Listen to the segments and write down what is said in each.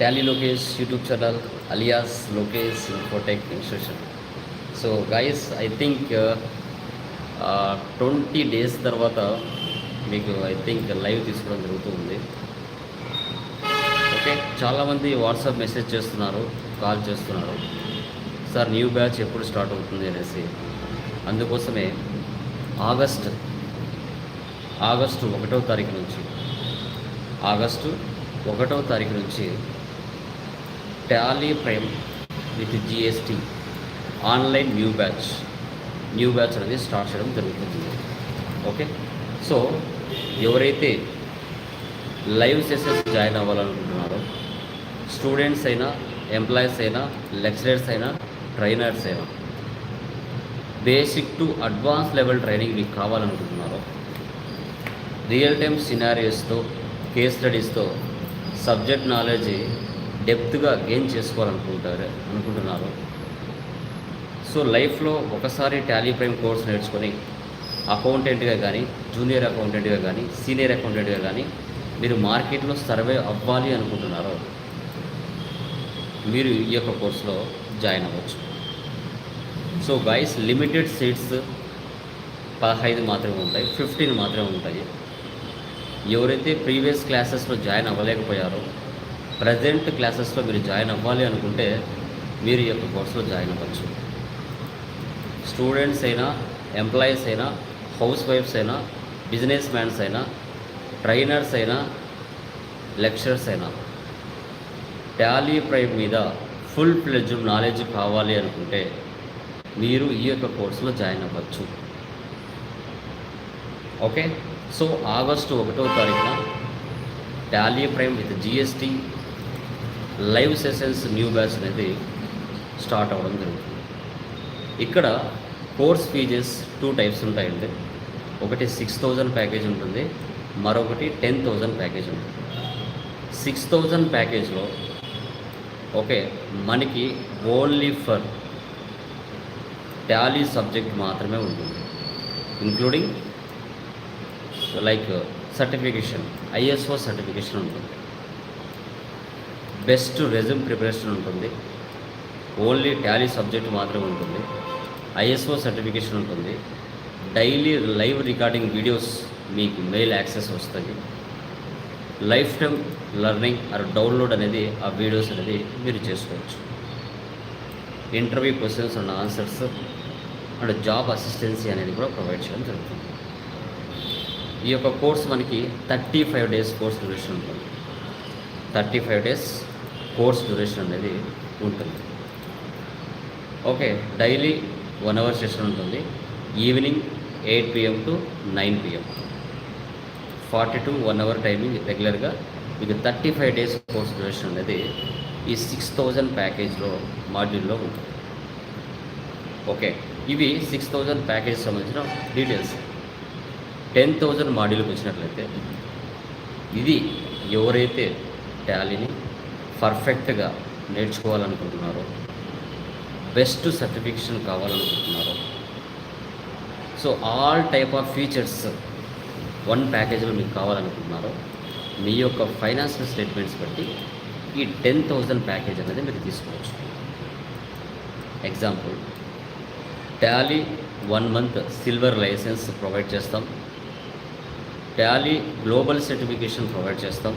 Tally Lokesh YouTube channel alias Lokesh Infotech institution so guys I think twenty days తర్వాత మీకు I think live తీసుకోవడం జరుగుతుంది. Okay చాలామంది WhatsApp message చేస్తున్నారు call చేస్తున్నారు. సార్ న్యూ బ్యాచ్ ఎప్పుడు స్టార్ట్ అవుతుంది? అనేసి. అందుకోసమే ఆగస్ట్ ఆగస్టు ఒకటో తారీఖు నుంచి ఆగస్టు ఒకటో తారీఖు నుంచి Tally Prime with GST online new batch new batch అనేది స్టార్ట్ చేయడం జరుగుతుంది. ఓకే సో ఎవరైతే లైవ్ సెషన్స్ జాయిన్ అవ్వాలనుకుంటున్నారో స్టూడెంట్స్ అయినా ఎంప్లాయీస్ అయినా లెక్చరర్స్ అయినా ట్రైనర్స్ అయినా basic to advance level training మీకు కావాలనుకుంటున్నారో రియల్ టైమ్ సినారియోస్తో కేస్ స్టడీస్తో సబ్జెక్ట్ నాలెడ్జ్ డెప్త్గా గెయిన్ చేసుకోవాలనుకుంటారు అనుకుంటున్నారు. సో లైఫ్లో ఒకసారి టాలీ ప్రైమ్ కోర్స్ నేర్చుకొని అకౌంటెంట్గా కానీ జూనియర్ అకౌంటెంట్గా కానీ సీనియర్ అకౌంటెంట్గా కానీ మీరు మార్కెట్లో సర్వే అవ్వాలి అనుకుంటున్నారో మీరు ఈ యొక్క కోర్సులో జాయిన్ అవ్వచ్చు. సో గైస్ లిమిటెడ్ సీట్స్ పదహైదు మాత్రమే ఉంటాయి ఫిఫ్టీన్ మాత్రమే ఉంటాయి. ఎవరైతే ప్రీవియస్ క్లాసెస్లో జాయిన్ అవ్వలేకపోయారో ప్రజెంట్ క్లాసెస్లో మీరు జాయిన్ అవ్వాలి అనుకుంటే మీరు ఈ యొక్క కోర్సులో జాయిన్ అవ్వచ్చు. స్టూడెంట్స్ అయినా ఎంప్లాయీస్ అయినా హౌస్ వైఫ్స్ అయినా బిజినెస్ మ్యాన్స్ అయినా ట్రైనర్స్ అయినా లెక్చరర్స్ అయినా టాలీ ప్రైమ్ మీద ఫుల్ ఫ్లెడ్జ్ నాలెడ్జ్ కావాలి అనుకుంటే మీరు ఈ యొక్క కోర్సులో జాయిన్ అవ్వచ్చు. ఓకే? సో ఆగస్టు ఒకటో తారీఖున Tally Prime with GST live sessions new batch అనేది స్టార్ట్ అవ్వడం జరుగుతుంది. ఇక్కడ కోర్స్ ఫీజెస్ టూ టైప్స్ ఉంటాయండి. ఒకటి సిక్స్ థౌజండ్ ప్యాకేజ్ ఉంటుంది. మరొకటి టెన్ థౌజండ్ ప్యాకేజ్ ఉంటుంది. సిక్స్ థౌజండ్ ప్యాకేజ్లో ఓకే మనకి ఓన్లీ ఫర్ టాలీ సబ్జెక్ట్ మాత్రమే ఉంటుంది. Including like certification ISO certification ఉంటుంది. బెస్ట్ రెజ్యూమ్ ప్రిపరేషన్ ఉంటుంది. ఓన్లీ టాలీ సబ్జెక్ట్ మాత్రమే ఉంటుంది. ఐఎస్ఓ సర్టిఫికేషన్ ఉంటుంది. డైలీ లైవ్ రికార్డింగ్ వీడియోస్ మీకు మెయిల్ యాక్సెస్ వస్తుంది lifetime learning or download అనేది ఆ వీడియోస్ అనేది మీరు చేసుకోవచ్చు. Interview questions and answers and job assistance అనేది కూడా ప్రొవైడ్ చేయడం జరుగుతుంది. ఈ యొక్క కోర్స్ మనకి thirty five days course duration ఉంటుంది. Thirty five days course duration అనేది ఉంటుంది. Okay daily one hour session ఉంటుంది. Evening eight PM to nine PM forty to one hour timing రెగ్యులర్గా మీకు thirty five days course duration అనేది ఈ six thousand ప్యాకేజ్లో మాడ్యూల్లో ఉంటుంది. ఓకే ఇవి సిక్స్ థౌజండ్ ప్యాకేజ్ సంబంధించిన డీటెయిల్స్. టెన్ థౌజండ్ మాడ్యూల్కి వచ్చినట్లయితే ఇది ఎవరైతే టాలీని పర్ఫెక్ట్గా నేర్చుకోవాలనుకుంటున్నారో best certification కావాలనుకుంటున్నారో. So all type of features one ప్యాకేజ్లో మీకు కావాలనుకుంటున్నారో మీ యొక్క ఫైనాన్షియల్ స్టేట్మెంట్స్ బట్టి ఈ టెన్ థౌజండ్ ప్యాకేజ్ అనేది మీరు తీసుకోవచ్చు. Example Tally one month silver licence provide చేస్తాం. టాలీ గ్లోబల్ సర్టిఫికేషన్ ప్రొవైడ్ చేస్తాం.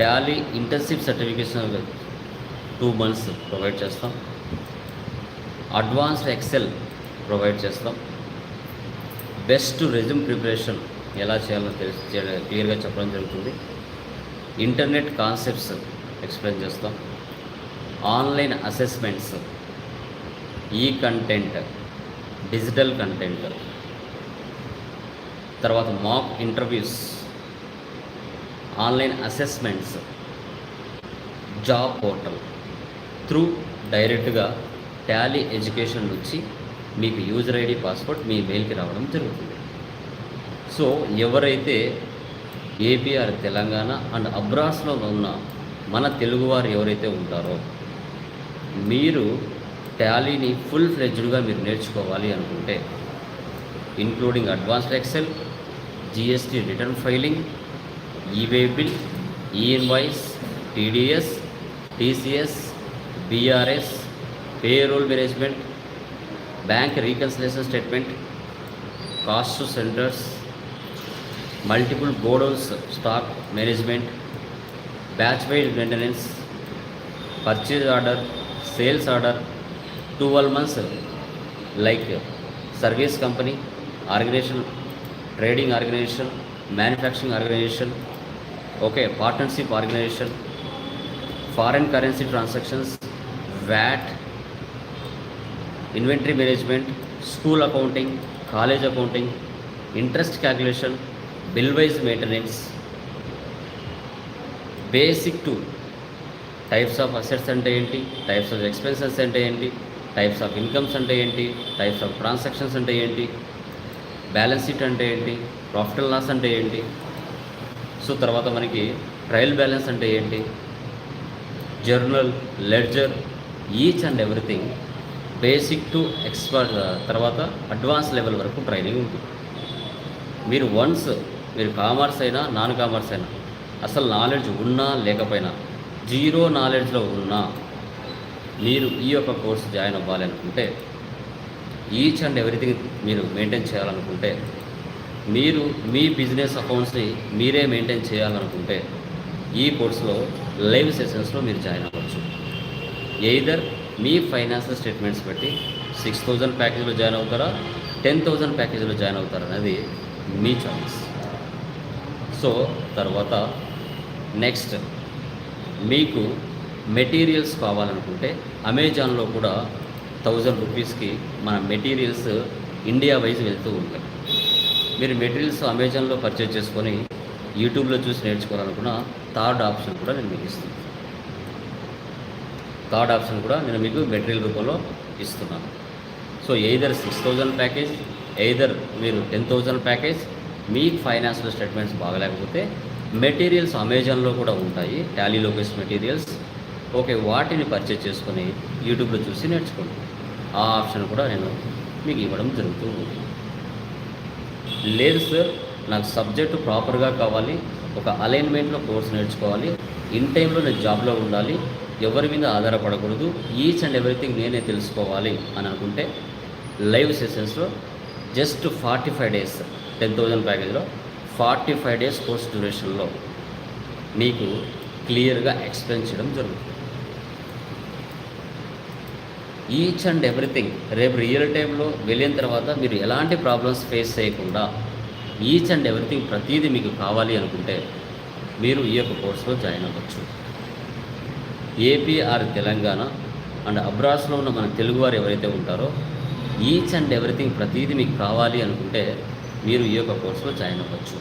Tally internship certification two months provide చేస్తాం. అడ్వాన్స్డ్ ఎక్సెల్ ప్రొవైడ్ చేస్తాం. బెస్ట్ రెజ్యూమ్ ప్రిపరేషన్ ఎలా చేయాలో తెలిసి క్లియర్గా చెప్పడం జరుగుతుంది. ఇంటర్నెట్ కాన్సెప్ట్స్ ఎక్స్ప్లెయిన్ చేస్తాం. ఆన్లైన్ అసెస్మెంట్స్ ఈ కంటెంట్ డిజిటల్ కంటెంట్ తర్వాత mock interviews online assessments job portal through డైరెక్ట్గా టాలీ ఎడ్యుకేషన్ నుంచి మీకు యూజర్ ఐడి పాస్వర్డ్ మీ మెయిల్కి రావడం జరుగుతుంది. సో ఎవరైతే ఏపీఆర్ తెలంగాణ అండ్ అబ్రాస్లో ఉన్న మన తెలుగువారు ఎవరైతే ఉంటారో మీరు టాలీని ఫుల్ ఫ్లెడ్జ్డ్గా మీరు నేర్చుకోవాలి అనుకుంటే including advanced Excel GST return filing e way bill ఈ TDS TCS BRS payroll management bank reconciliation statement cost centres multiple godowns stock management batch wide maintenance purchase order sales order twelve months like service company organisation trading organisation manufacturing organisation okay partnership organisation foreign currency transactions VAT inventory management school accounting college accounting interest calculation bill wise maintenance basic to types of assets అంటే ఏంటి? Types of expenses అంటే ఏంటి? Types of incomes అంటే ఏంటి? Types of transactions అంటే ఏంటి? Balance sheet అంటే ఏంటి? ప్రాఫిట్ అండ్ లాస్ అంటే ఏంటి? సో తర్వాత మనకి ట్రయల్ బ్యాలెన్స్ అంటే ఏంటి? Journal ledger each and everything basic to expert తర్వాత అడ్వాన్స్ లెవెల్ వరకు ట్రైనింగ్ ఉంటుంది. మీరు వన్స్ మీరు కామర్స్ అయినా నాన్ కామర్స్ అయినా అసలు నాలెడ్జ్ ఉన్నా లేకపోయినా జీరో నాలెడ్జ్లో ఉన్నా మీరు ఈ యొక్క కోర్సు జాయిన్ అవ్వాలి అనుకుంటే ఈచ్ అండ్ ఎవ్రీథింగ్ మీరు మెయింటైన్ చేయాలనుకుంటే మీరు మీ బిజినెస్ అకౌంట్స్ని మీరే మెయింటైన్ చేయాలనుకుంటే ఈ కోర్సులో లైవ్ సెషన్స్లో మీరు జాయిన్ అవ్వచ్చు. ఎయిదర్ మీ ఫైనాన్షియల్ స్టేట్మెంట్స్ బట్టి సిక్స్ థౌజండ్ ప్యాకేజీలో జాయిన్ అవుతారా? టెన్ థౌజండ్ ప్యాకేజీలో జాయిన్ అవుతారా అనేది మీ చాయిస్. సో తర్వాత నెక్స్ట్ మీకు మెటీరియల్స్ కావాలనుకుంటే అమెజాన్లో కూడా థౌజండ్ రూపీస్కి మన మెటీరియల్స్ ఇండియా వైజ్ వెళ్తూ ఉంటాయి. మీరు మెటీరియల్స్ అమెజాన్లో పర్చేజ్ చేసుకొని యూట్యూబ్లో చూసి నేర్చుకోవాలనుకున్న థర్డ్ ఆప్షన్ కూడా నేను మీకు ఇస్తున్నాను థర్డ్ ఆప్షన్ కూడా నేను మీకు మెటీరియల్ రూపంలో ఇస్తున్నాను. So either six thousand package either మీరు టెన్ థౌజండ్ ప్యాకేజ్ మీ ఫైనాన్షియల్ స్టేట్మెంట్స్ బాగలేకపోతే మెటీరియల్స్ అమెజాన్లో కూడా ఉంటాయి టాలీ లోకేస్ మెటీరియల్స్. ఓకే వాటిని పర్చేజ్ చేసుకొని యూట్యూబ్లో చూసి నేర్చుకోండి. ఆ ఆప్షన్ కూడా నేను మీకు ఇవ్వడం జరుగుతూ ఉంటుంది లేదు సార్ నాకు సబ్జెక్టు ప్రాపర్గా కావాలి ఒక అలైన్మెంట్లో కోర్స్ నేర్చుకోవాలి ఇన్ టైంలో నేను జాబ్లో ఉండాలి ఎవరి మీద ఆధారపడకూడదు ఈచ్ అండ్ ఎవ్రీథింగ్ నేనే తెలుసుకోవాలి అని అనుకుంటే live సెషన్స్లో just forty five days ten thousand ప్యాకేజ్లో forty five days course డ్యూరేషన్లో మీకు క్లియర్గా ఎక్స్ప్లెయిన్ చేయడం జరుగుతుంది. ఈచ్ అండ్ ఎవ్రీథింగ్ రేపు రియల్ టైంలో వెళ్ళిన తర్వాత మీరు ఎలాంటి ప్రాబ్లమ్స్ ఫేస్ చేయకుండా ఈచ్ అండ్ ఎవ్రీథింగ్ ప్రతీది మీకు కావాలి అనుకుంటే మీరు ఈ యొక్క కోర్సులో జాయిన్ అవ్వచ్చు. ఏపీఆర్ తెలంగాణ అండ్ అబ్రాస్లో ఉన్న మన తెలుగువారు ఎవరైతే ఉంటారో ఈచ్ అండ్ ఎవ్రీథింగ్ ప్రతీది మీకు కావాలి అనుకుంటే మీరు ఈ యొక్క కోర్సులో జాయిన్ అవ్వచ్చు.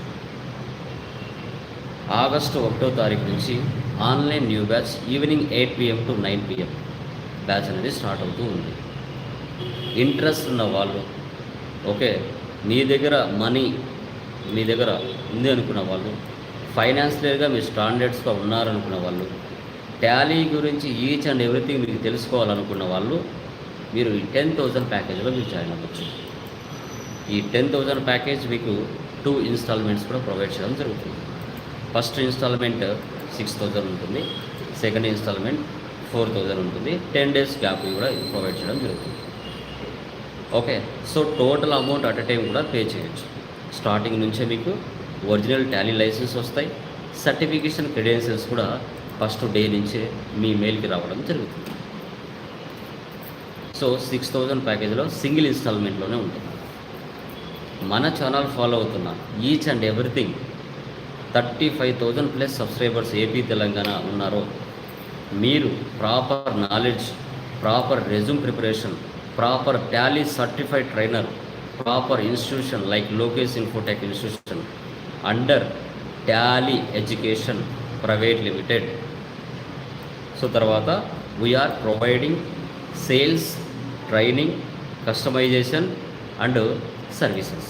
ఆగస్టు ఒకటో తారీఖు నుంచి online new batch evening eight PM to nine PM batch అనేది స్టార్ట్ అవుతూ ఉంది. ఇంట్రెస్ట్ ఉన్న వాళ్ళు ఓకే మీ దగ్గర మనీ మీ దగ్గర ఉంది అనుకున్న వాళ్ళు ఫైనాన్షియల్గా మీ స్టాండర్డ్స్గా ఉన్నారనుకున్న వాళ్ళు టాలీ గురించి ఈచ్ అండ్ ఎవ్రీథింగ్ మీకు తెలుసుకోవాలనుకున్న వాళ్ళు మీరు ఈ టెన్ థౌజండ్ ప్యాకేజ్లో మీరు జాయిన్ అవ్వచ్చు. ఈ టెన్ థౌజండ్ ప్యాకేజ్ మీకు టూ ఇన్స్టాల్మెంట్స్ కూడా ప్రొవైడ్ చేయడం జరుగుతుంది. ఫస్ట్ ఇన్స్టాల్మెంట్ సిక్స్ థౌజండ్ ఉంటుంది. సెకండ్ ఇన్స్టాల్మెంట్ ఫోర్ థౌజండ్ ఉంటుంది. టెన్ డేస్ గ్యాప్ కూడా ప్రొవైడ్ చేయడం జరుగుతుంది. Okay. So total amount at a time కూడా పే చేయొచ్చు. స్టార్టింగ్ నుంచే మీకు ఒరిజినల్ టాలీ లైసెన్స్ వస్తాయి. సర్టిఫికేషన్ క్రెడెన్షియల్స్ కూడా ఫస్ట్ డే నుంచే మీ మెయిల్కి రావడం జరుగుతుంది. సో సిక్స్ థౌజండ్ ప్యాకేజ్లో సింగిల్ ఇన్స్టాల్మెంట్లోనే ఉంటుంది. మన ఛానల్ ఫాలో అవుతున్న each and everything thirty five thousand plus subscribers AP Telangana ఉన్నారో మీరు proper knowledge proper resume preparation proper Tally certified trainer proper institution like Lokesh Infotech institution under Tally education private limited. So తర్వాత we're providing sales training customisation and services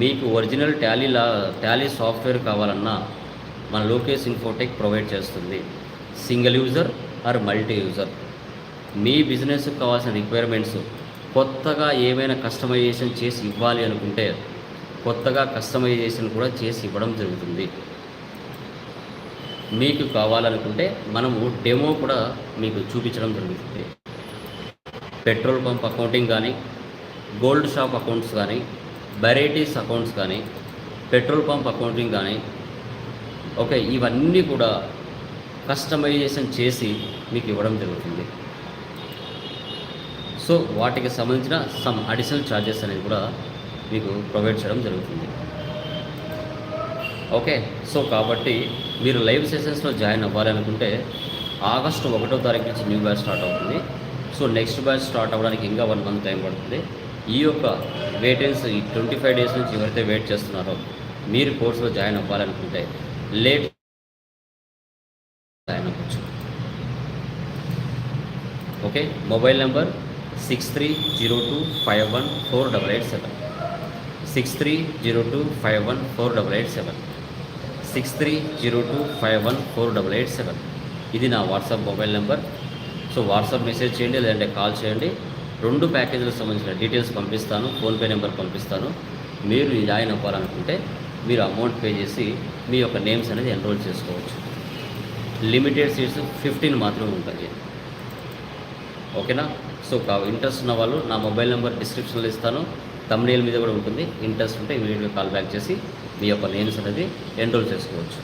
మీకు original Tally లా Tally software కావాలన్నా మన Lokesh Infotech provide చేస్తుంది. Single user or multi user. మీ బిజినెస్కి కావాల్సిన requirements కొత్తగా ఏమైనా కస్టమైజేషన్ చేసి ఇవ్వాలి అనుకుంటే కొత్తగా కస్టమైజేషన్ కూడా చేసి ఇవ్వడం జరుగుతుంది. మీకు కావాలనుకుంటే మనము డెమో కూడా మీకు చూపించడం జరుగుతుంది. పెట్రోల్ పంప్ అకౌంటింగ్ కానీ గోల్డ్ షాప్ అకౌంట్స్ కానీ వెరైటీస్ అకౌంట్స్ కానీ పెట్రోల్ పంప్ అకౌంటింగ్ కానీ ఓకే ఇవన్నీ కూడా కస్టమైజేషన్ చేసి మీకు ఇవ్వడం జరుగుతుంది. సో వాటికి సంబంధించిన సమ్ అడిషనల్ ఛార్జెస్ అనేది కూడా మీకు ప్రొవైడ్ చేయడం జరుగుతుంది. ఓకే సో కాబట్టి మీరు లైవ్ సెషన్స్లో జాయిన్ అవ్వాలనుకుంటే ఆగస్టు ఒకటో తారీఖు నుంచి న్యూ బ్యాచ్ స్టార్ట్ అవుతుంది. సో నెక్స్ట్ బ్యాచ్ స్టార్ట్ అవ్వడానికి ఇంకా వన్ మంత్ టైం పడుతుంది. ఈ యొక్క వెయిటెన్స్ ఈ ట్వంటీ ఫైవ్ డేస్ నుంచి ఎవరైతే వెయిట్ చేస్తున్నారో మీరు కోర్సులో జాయిన్ అవ్వాలనుకుంటే లేట్ జాయిన్ అవ్వచ్చు okay? Mobile number six three zero two five one four double eight seven. Six three zero two five one four double eight seven. Six three zero two five one four double eight seven. ఇది నా WhatsApp mobile number. So WhatsApp message చేయండి లేదంటే call చేయండి. రెండు ప్యాకేజీలకు సంబంధించిన details పంపిస్తాను PhonePe number పంపిస్తాను. మీరు జాయిన్ అవ్వాలనుకుంటే మీరు అమౌంట్ పే చేసి మీ యొక్క నేమ్స్ అనేది ఎన్రోల్ చేసుకోవచ్చు. లిమిటెడ్ సీట్స్ ఫిఫ్టీన్ మాత్రమే ఉంటాయి. ఓకేనా? సో ఇంట్రెస్ట్ ఉన్న వాళ్ళు నా మొబైల్ నెంబర్ డిస్క్రిప్షన్లో ఇస్తాను. తమిళ మీద కూడా ఉంటుంది. ఇంట్రెస్ట్ ఉంటే ఇమీడియట్గా కాల్ బ్యాక్ చేసి మీ యొక్క నేమ్స్ అనేది ఎన్రోల్ చేసుకోవచ్చు.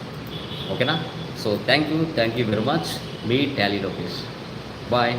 ఓకేనా? So thank you thank you very much me Tally Lokesh bye